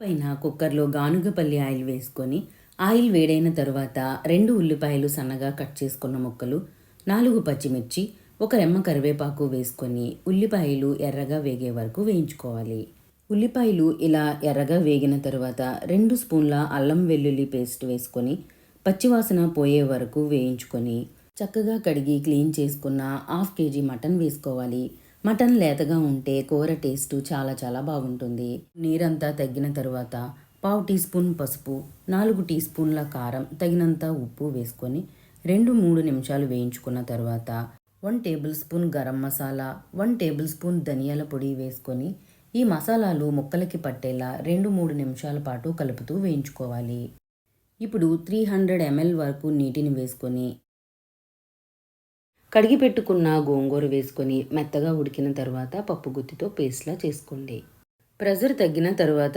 పైన కుక్కర్లో గానుగపల్లి ఆయిల్ వేసుకొని ఆయిల్ వేడైన తర్వాత రెండు ఉల్లిపాయలు సన్నగా కట్ చేసుకున్న ముక్కలు నాలుగు పచ్చిమిర్చి ఒక రెమ్మ కరివేపాకు వేసుకొని ఉల్లిపాయలు ఎర్రగా వేగే వరకు వేయించుకోవాలి. ఉల్లిపాయలు ఇలా ఎర్రగా వేగిన తర్వాత రెండు స్పూన్ల అల్లం వెల్లుల్లి పేస్ట్ వేసుకొని పచ్చివాసన పోయే వరకు వేయించుకొని చక్కగా కడిగి క్లీన్ చేసుకున్న హాఫ్ కేజీ మటన్ వేసుకోవాలి. మటన్ లేతగా ఉంటే కూర టేస్ట్ చాలా చాలా బాగుంటుంది. నీరంతా తగ్గిన తర్వాత పావు టీ స్పూన్ పసుపు నాలుగు టీ స్పూన్ల కారం తగినంత ఉప్పు వేసుకొని రెండు మూడు నిమిషాలు వేయించుకున్న తర్వాత one tablespoon garam masala one tablespoon ధనియాల పొడి వేసుకొని ఈ మసాలాలు ముక్కలకి పట్టేలా రెండు మూడు నిమిషాల పాటు కలుపుతూ వేయించుకోవాలి. ఇప్పుడు త్రీ హండ్రెడ్ ఎంఎల్ వరకు నీటిని వేసుకొని కడిగి పెట్టుకున్న గోంగూర వేసుకొని మెత్తగా ఉడికిన తర్వాత పప్పు గుత్తితో పేస్ట్లా చేసుకోండి. ప్రెజర్ తగ్గిన తర్వాత